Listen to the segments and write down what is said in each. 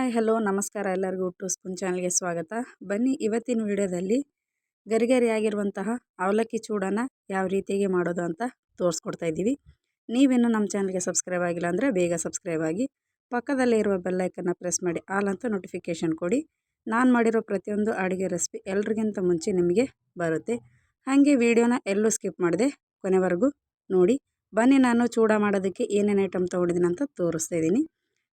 Hi, hello, ನಮಸ್ಕಾರ ಎಲ್ಲರಿಗೂ to spoon ಚಾನಲ್ಗೆ ಸ್ವಾಗತ. ಬನ್ನಿ ಇವತ್ತಿನ ವಿಡಿಯೋದಲ್ಲಿ ಗರಿಗರಿಯಾಗಿರುವಂತಹ ಅವಲಕ್ಕಿ ಚೂಡನ ಯಾವ ರೀತಿಯಾಗಿ ಮಾಡೋದು ಅಂತ ತೋರಿಸ್ಕೊಡ್ತಾ ಇದ್ದೀವಿ. ನೀವೇನು ನಮ್ಮ ಚಾನಲ್ಗೆ ಸಬ್ಸ್ಕ್ರೈಬ್ ಆಗಿಲ್ಲ ಅಂದರೆ ಬೇಗ ಸಬ್ಸ್ಕ್ರೈಬ್ ಆಗಿ, ಪಕ್ಕದಲ್ಲೇ ಇರುವ ಬೆಲ್ಲೈಕನ್ನು ಪ್ರೆಸ್ ಮಾಡಿ, ಆಲ್ ಅಂತ ನೋಟಿಫಿಕೇಷನ್ ಕೊಡಿ. ನಾನು ಮಾಡಿರೋ ಪ್ರತಿಯೊಂದು ಅಡುಗೆ ರೆಸಿಪಿ ಎಲ್ರಿಗಿಂತ ಮುಂಚೆ ನಿಮಗೆ ಬರುತ್ತೆ. ಹಾಗೆ ವಿಡಿಯೋನ ಎಲ್ಲೂ ಸ್ಕಿಪ್ ಮಾಡಿದೆ ಕೊನೆವರೆಗೂ ನೋಡಿ. ಬನ್ನಿ ನಾನು ಚೂಡ ಮಾಡೋದಕ್ಕೆ ಏನೇನು ಐಟಮ್ ತೊಗೊಂಡಿದ್ದೀನಿ ಅಂತ ತೋರಿಸ್ತಾ ಇದ್ದೀನಿ.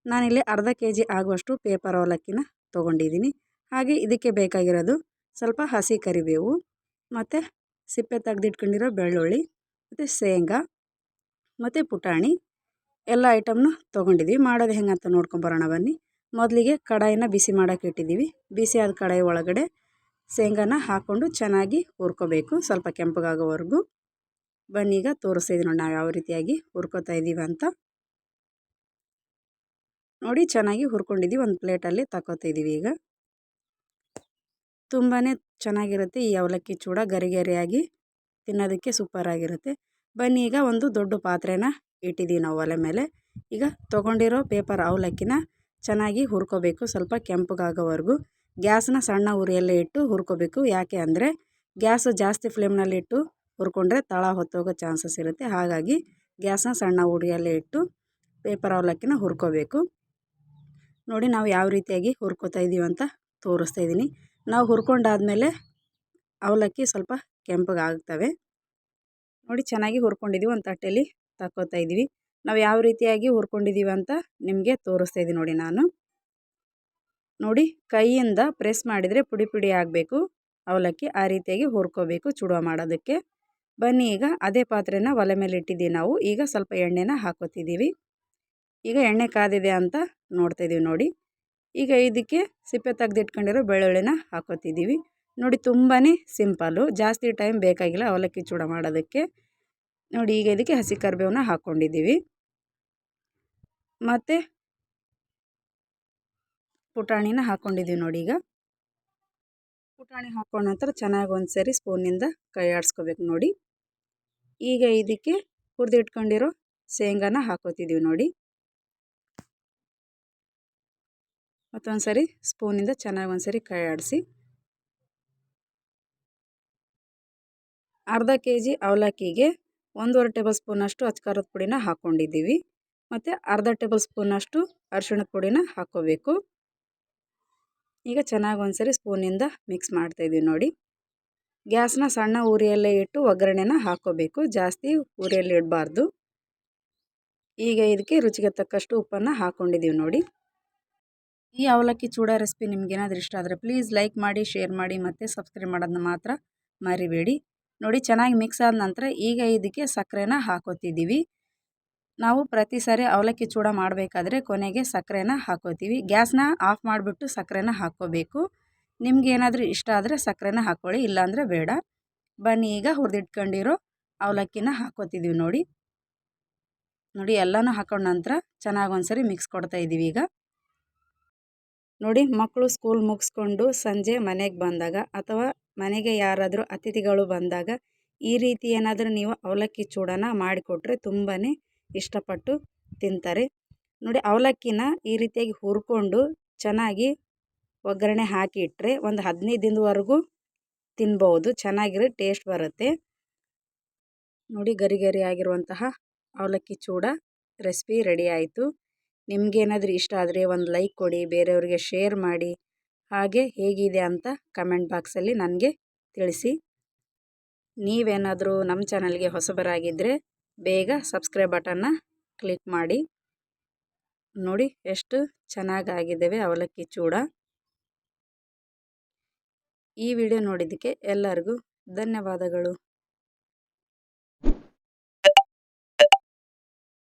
ನಾನಿಲ್ಲಿ ಅರ್ಧ ಕೆ ಜಿ ಆಗುವಷ್ಟು ಪೇಪರ್ ಅವಲಕ್ಕಿನ ತೊಗೊಂಡಿದ್ದೀನಿ. ಹಾಗೆ ಇದಕ್ಕೆ ಬೇಕಾಗಿರೋದು ಸ್ವಲ್ಪ ಹಸಿ ಕರಿಬೇವು, ಮತ್ತು ಸಿಪ್ಪೆ ತೆಗೆದಿಟ್ಕೊಂಡಿರೋ ಬೆಳ್ಳುಳ್ಳಿ, ಮತ್ತು ಶೇಂಗಾ, ಮತ್ತು ಪುಟಾಣಿ, ಎಲ್ಲ ಐಟಮ್ನು ತೊಗೊಂಡಿದ್ದೀವಿ ಮಾಡೋದು ಹೆಂಗೆ ಅಂತ ನೋಡ್ಕೊಂಬರೋಣ ಬನ್ನಿ. ಮೊದಲಿಗೆ ಕಡಾಯಿನ ಬಿಸಿ ಮಾಡೋಕೆ ಇಟ್ಟಿದ್ದೀವಿ. ಬಿಸಿ ಆದ ಕಡಾಯಿ ಒಳಗಡೆ ಶೇಂಗಾನ ಹಾಕ್ಕೊಂಡು ಚೆನ್ನಾಗಿ ಹುರ್ಕೋಬೇಕು. ಸ್ವಲ್ಪ ಕೆಂಪಗಾಗೋವರೆಗೂ. ಬನ್ನಿ ಈಗ ತೋರಿಸ್ತಿದ್ದೀವಿ ನೋಡಿ ನಾವು ಯಾವ ರೀತಿಯಾಗಿ ಹುರ್ಕೋತಾ ಇದ್ದೀವಿ ಅಂತ. ನೋಡಿ ಚೆನ್ನಾಗಿ ಹುರ್ಕೊಂಡಿದ್ದೀವಿ. ಒಂದು ಪ್ಲೇಟಲ್ಲಿ ತಗೋತಿದ್ದೀವಿ ಈಗ. ತುಂಬಾ ಚೆನ್ನಾಗಿರುತ್ತೆ ಈ ಅವಲಕ್ಕಿ ಚೂಡ ಗರಿ ಗರಿಯಾಗಿ ತಿನ್ನೋದಕ್ಕೆ ಸೂಪರಾಗಿರುತ್ತೆ. ಬನ್ನಿ ಈಗ ಒಂದು ದೊಡ್ಡ ಪಾತ್ರೆನ ಇಟ್ಟಿದ್ದೀವಿ ನಾವು ಒಲೆ ಮೇಲೆ. ಈಗ ತೊಗೊಂಡಿರೋ ಪೇಪರ್ ಅವಲಕ್ಕಿನ ಚೆನ್ನಾಗಿ ಹುರ್ಕೋಬೇಕು. ಸ್ವಲ್ಪ ಕೆಂಪಗಾಗೋವರೆಗೂ. ಗ್ಯಾಸನ್ನ ಸಣ್ಣ ಉರಿಯಲ್ಲೇ ಇಟ್ಟು ಹುರ್ಕೋಬೇಕು. ಯಾಕೆ ಅಂದರೆ ಗ್ಯಾಸು ಜಾಸ್ತಿ ಫ್ಲೇಮ್ನಲ್ಲಿಟ್ಟು ಹುರ್ಕೊಂಡ್ರೆ ತಳ ಹೊತ್ತೋಗೋ ಚಾನ್ಸಸ್ ಇರುತ್ತೆ. ಹಾಗಾಗಿ ಗ್ಯಾಸನ್ನ ಸಣ್ಣ ಉರಿಯಲ್ಲೇ ಇಟ್ಟು ಪೇಪರ್ ಅವಲಕ್ಕಿನ ಹುರ್ಕೋಬೇಕು. ನೋಡಿ ನಾವು ಯಾವ ರೀತಿಯಾಗಿ ಹುರ್ಕೊತಾ ಇದ್ದೀವಿ ಅಂತ ತೋರಿಸ್ತಾ ಇದ್ದೀನಿ ನಾವು ಹುರ್ಕೊಂಡಾದಮೇಲೆ ಅವಲಕ್ಕಿ ಸ್ವಲ್ಪ ಕೆಂಪಗಾಗ್ತವೆ ನೋಡಿ ಚೆನ್ನಾಗಿ ಹುರ್ಕೊಂಡಿದ್ದೀವಿ ಒಂದು ತಟ್ಟೆಯಲ್ಲಿ ತಕ್ಕೋತಾ ಇದ್ದೀವಿ ನಾವು ಯಾವ ರೀತಿಯಾಗಿ ಹುರ್ಕೊಂಡಿದ್ದೀವಿ ಅಂತ ನಿಮಗೆ ತೋರಿಸ್ತಾ ಇದ್ದೀನಿ ನೋಡಿ ನಾನು. ನೋಡಿ ಕೈಯಿಂದ ಪ್ರೆಸ್ ಮಾಡಿದರೆ ಪುಡಿ ಪುಡಿ ಆಗಬೇಕು. ಅವಲಕ್ಕಿ ಆ ರೀತಿಯಾಗಿ ಹುರ್ಕೋಬೇಕು ಚುಡುವ ಮಾಡೋದಕ್ಕೆ. ಬನ್ನಿ ಈಗ ಅದೇ ಪಾತ್ರೆನ ಒಲೆ ಮೇಲೆ ಇಟ್ಟಿದ್ದೀವಿ ನಾವು. ಈಗ ಸ್ವಲ್ಪ ಎಣ್ಣೆನ ಹಾಕೋತಿದ್ದೀವಿ. ಈಗ ಎಣ್ಣೆ ಕಾದಿದೆ ಅಂತ ನೋಡ್ತಾಯಿದ್ದೀವಿ ನೋಡಿ. ಈಗ ಇದಕ್ಕೆ ಸಿಪ್ಪೆ ತೆಗೆದಿಟ್ಕೊಂಡಿರೋ ಬೆಳ್ಳುಳ್ಳಿನ ಹಾಕೋತಿದ್ದೀವಿ ನೋಡಿ ತುಂಬಾ ಸಿಂಪಲ್ಲು, ಜಾಸ್ತಿ ಟೈಮ್ ಬೇಕಾಗಿಲ್ಲ ಅವಲಕ್ಕಿ ಚೂಡ ಮಾಡೋದಕ್ಕೆ. ನೋಡಿ ಈಗ ಇದಕ್ಕೆ ಹಸಿ ಕರಿಬೇವನ್ನ ಹಾಕ್ಕೊಂಡಿದ್ದೀವಿ ಮತ್ತು ಪುಟಾಣಿನ ಹಾಕ್ಕೊಂಡಿದ್ದೀವಿ ನೋಡಿ ಈಗ. ಪುಟಾಣಿ ಹಾಕ್ಕೊಂಡ ನಂತರ ಚೆನ್ನಾಗಿ ಒಂದು ಸರಿ ಸ್ಪೂನಿಂದ ಕೈ ಆಡಿಸ್ಕೋಬೇಕು ನೋಡಿ. ಈಗ ಇದಕ್ಕೆ ಹುರಿದಿಟ್ಕೊಂಡಿರೋ ಶೇಂಗಾನ ಹಾಕೋತಿದ್ದೀವಿ ನೋಡಿ. ಮತ್ತೊಂದು ಸರಿ ಸ್ಪೂನಿಂದ ಚೆನ್ನಾಗಿ ಒಂದು ಸರಿ ಕೈ ಆಡಿಸಿ ಅರ್ಧ ಕೆ ಜಿ ಅವಲಕ್ಕಿಗೆ ಒಂದೂವರೆ ಟೇಬಲ್ ಸ್ಪೂನಷ್ಟು ಅಚ್ಕಾರದ ಪುಡಿನ ಹಾಕ್ಕೊಂಡಿದ್ದೀವಿ ಮತ್ತು ಅರ್ಧ ಟೇಬಲ್ ಸ್ಪೂನಷ್ಟು ಅರಿಶಿಣದ ಪುಡಿನ ಹಾಕ್ಕೋಬೇಕು. ಈಗ ಚೆನ್ನಾಗಿ ಒಂದು ಸರಿ ಸ್ಪೂನಿಂದ ಮಿಕ್ಸ್ ಮಾಡ್ತಾಯಿದ್ದೀವಿ ನೋಡಿ. ಗ್ಯಾಸ್ನ ಸಣ್ಣ ಉರಿಯಲ್ಲೇ ಇಟ್ಟು ಒಗ್ಗರಣೆನ ಹಾಕ್ಕೋಬೇಕು. ಜಾಸ್ತಿ ಉರಿಯಲ್ಲಿ ಇಡಬಾರ್ದು. ಈಗ ಇದಕ್ಕೆ ರುಚಿಗೆ ತಕ್ಕಷ್ಟು ಉಪ್ಪನ್ನು ಹಾಕ್ಕೊಂಡಿದ್ದೀವಿ ನೋಡಿ. ಈ ಅವಲಕ್ಕಿ ಚೂಡ ರೆಸಿಪಿ ನಿಮ್ಗೇನಾದರೂ ಇಷ್ಟ ಆದರೆ ಪ್ಲೀಸ್ ಲೈಕ್ ಮಾಡಿ ಶೇರ್ ಮಾಡಿ ಮತ್ತು ಸಬ್ಸ್ಕ್ರೈಬ್ ಮಾಡೋದನ್ನ ಮಾತ್ರ ಮರಿಬೇಡಿ. ನೋಡಿ ಚೆನ್ನಾಗಿ ಮಿಕ್ಸ್ ಆದ ನಂತರ ಈಗ ಇದಕ್ಕೆ ಸಕ್ಕರೆನ ಹಾಕೋತಿದ್ದೀವಿ. ನಾವು ಪ್ರತಿ ಸಾರಿ ಅವಲಕ್ಕಿ ಚೂಡ ಮಾಡಬೇಕಾದ್ರೆ ಕೊನೆಗೆ ಸಕ್ಕರೆನ ಹಾಕೋತೀವಿ. ಗ್ಯಾಸ್ನ ಆಫ್ ಮಾಡಿಬಿಟ್ಟು ಸಕ್ಕರೆನ ಹಾಕ್ಕೋಬೇಕು. ನಿಮ್ಗೆ ಏನಾದರೂ ಇಷ್ಟ ಆದರೆ ಸಕ್ಕರೆನ ಹಾಕ್ಕೊಳ್ಳಿ, ಇಲ್ಲಾಂದರೆ ಬೇಡ. ಬನ್ನಿ ಈಗ ಹುರಿದಿಟ್ಕೊಂಡಿರೋ ಅವಲಕ್ಕಿನ ಹಾಕೋತಿದ್ದೀವಿ ನೋಡಿ. ನೋಡಿ ಎಲ್ಲನೂ ಹಾಕೊಂಡ ನಂತರ ಚೆನ್ನಾಗಿ ಒಂದ್ಸರಿ ಮಿಕ್ಸ್ ಕೊಡ್ತಾ ಇದ್ದೀವಿ ಈಗ. ನೋಡಿ ಮಕ್ಕಳು ಸ್ಕೂಲ್ ಮುಗಿಸ್ಕೊಂಡು ಸಂಜೆ ಮನೆಗೆ ಬಂದಾಗ ಅಥವಾ ಮನೆಗೆ ಯಾರಾದರೂ ಅತಿಥಿಗಳು ಬಂದಾಗ ಈ ರೀತಿ ಏನಾದರೂ ನೀವು ಅವಲಕ್ಕಿ ಚೂಡನ ಮಾಡಿಕೊಟ್ರೆ ತುಂಬಾ ಇಷ್ಟಪಟ್ಟು ತಿಂತಾರೆ. ನೋಡಿ, ಅವಲಕ್ಕಿನ ಈ ರೀತಿಯಾಗಿ ಹುರ್ಕೊಂಡು ಚೆನ್ನಾಗಿ ಒಗ್ಗರಣೆ ಹಾಕಿ ಇಟ್ಟರೆ ಒಂದು ಹದಿನೈದು ದಿನದವರೆಗೂ ತಿನ್ಬೋದು, ಚೆನ್ನಾಗಿರೋ ಟೇಸ್ಟ್ ಬರುತ್ತೆ. ನೋಡಿ, ಗರಿ ಗರಿ ಆಗಿರುವಂತಹ ಅವಲಕ್ಕಿ ಚೂಡ ರೆಸಿಪಿ ರೆಡಿ ಆಯಿತು. ನಿಮಗೇನಾದರೂ ಇಷ್ಟ ಆದರೆ ಒಂದು ಲೈಕ್ ಕೊಡಿ, ಬೇರೆಯವ್ರಿಗೆ ಶೇರ್ ಮಾಡಿ. ಹಾಗೆ ಹೇಗಿದೆ ಅಂತ ಕಮೆಂಟ್ ಬಾಕ್ಸಲ್ಲಿ ನನಗೆ ತಿಳಿಸಿ. ನೀವೇನಾದರೂ ನಮ್ಮ ಚಾನಲ್ಗೆ ಹೊಸಬರಾಗಿದ್ದರೆ ಬೇಗ ಸಬ್ಸ್ಕ್ರೈಬ್ ಬಟನ್ನ ಕ್ಲಿಕ್ ಮಾಡಿ. ನೋಡಿ ಎಷ್ಟು ಚೆನ್ನಾಗಾಗಿದ್ದೇವೆ ಅವಲಕ್ಕಿ ಚೂಡ. ಈ ವಿಡಿಯೋ ನೋಡಿದ್ದಕ್ಕೆ ಎಲ್ಲರಿಗೂ ಧನ್ಯವಾದಗಳು.